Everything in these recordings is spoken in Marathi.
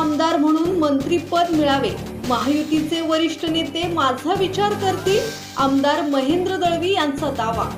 आमदार म्हणून मंत्रीपद मिळावे. महायुतीचे वरिष्ठ नेते माझा विचार करतील आमदार महेंद्र दळवी यांचा दावा.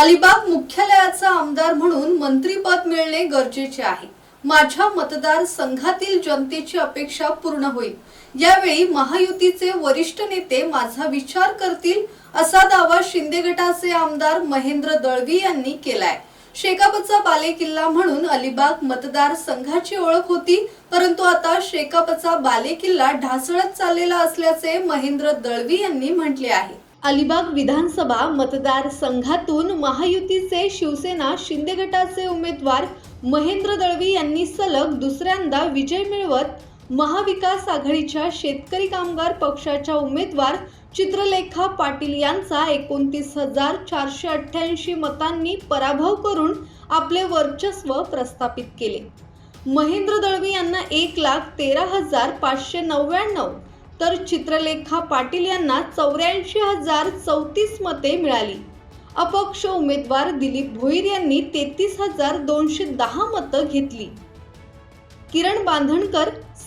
अलिबाग मुख्यालयाचा आमदार म्हणून मंत्रीपद मिळणे गरजेचे आहे. माझ्या मतदार संघातील जनतेची अपेक्षा पूर्ण होईल. यावेळी महायुतीचे वरिष्ठ नेते माझा विचार करतील असा दावा शिंदे गटाचे आमदार महेंद्र दळवी यांनी केलाय. शेकापचा बालेकिल्ला म्हणून अलिबाग मतदार संघाची ओळख होती परंतु आता शेकापचा बालेकिल्ला ढासळत चाललेला असल्याचे महेंद्र दळवी यांनी म्हटले आहे. अलिबाग विधानसभा मतदार संघातून महायुतीचे शिवसेना शिंदे गटाचे उमेदवार महेंद्र दळवी यांनी सलग दुसऱ्यांदा विजय मिळवत महाविकास आघाडीच्या शेतकरी कामगार पक्षाच्या उमेदवार चित्रलेखा पाटील यांचा एकोणतीस हजार चारशे अठ्ठ्याऐंशी मतांनी पराभव करून आपले वर्चस्व प्रस्थापित केले. महेंद्र दळवी यांना एक लाख तेरा हजार पाचशे नव्याण्णव तर चित्रलेखा पाटील यांना चौऱ्याऐंशी हजार चौतीस मते मिळाली. अपक्ष उमेदवार दिलीप भोईर यांनी तेहतीस हजार दोनशे दहा मतं घेतली. किरण बांधणकर